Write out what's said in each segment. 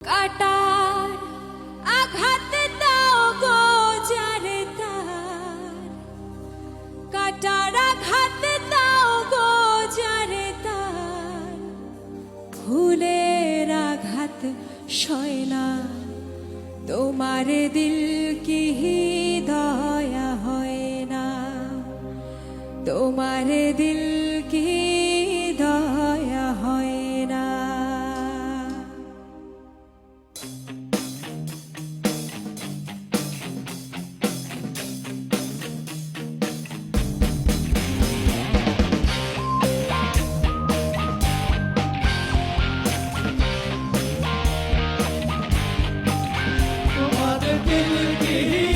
কাটার আঘাত দাও গো যার কাটার আঘাত দাও গো তার। ফুলের আঘাত সয় না দিল কি দয়া হয় না। তোমারে দিল You.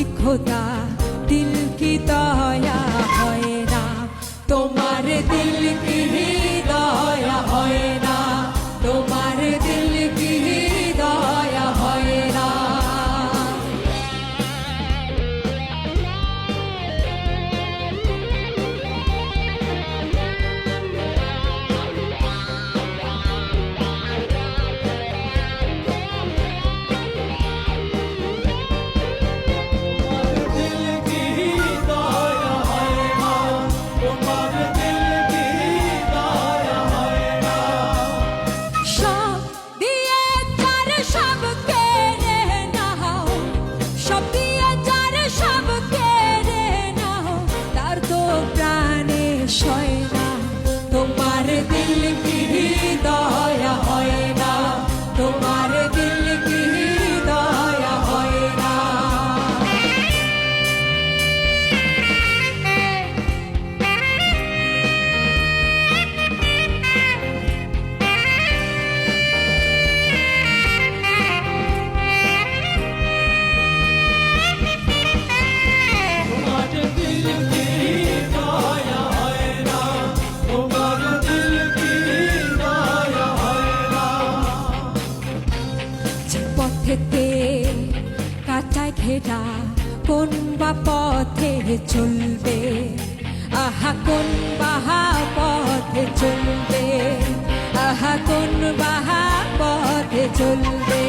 सिखोता दिल की ताया পথেতে কাঁচা ঘেরা কোন বা পথে চলবে? আহা, কোন বাহা পথে চলবে? আহা, কোন বাহা পথে চলবে?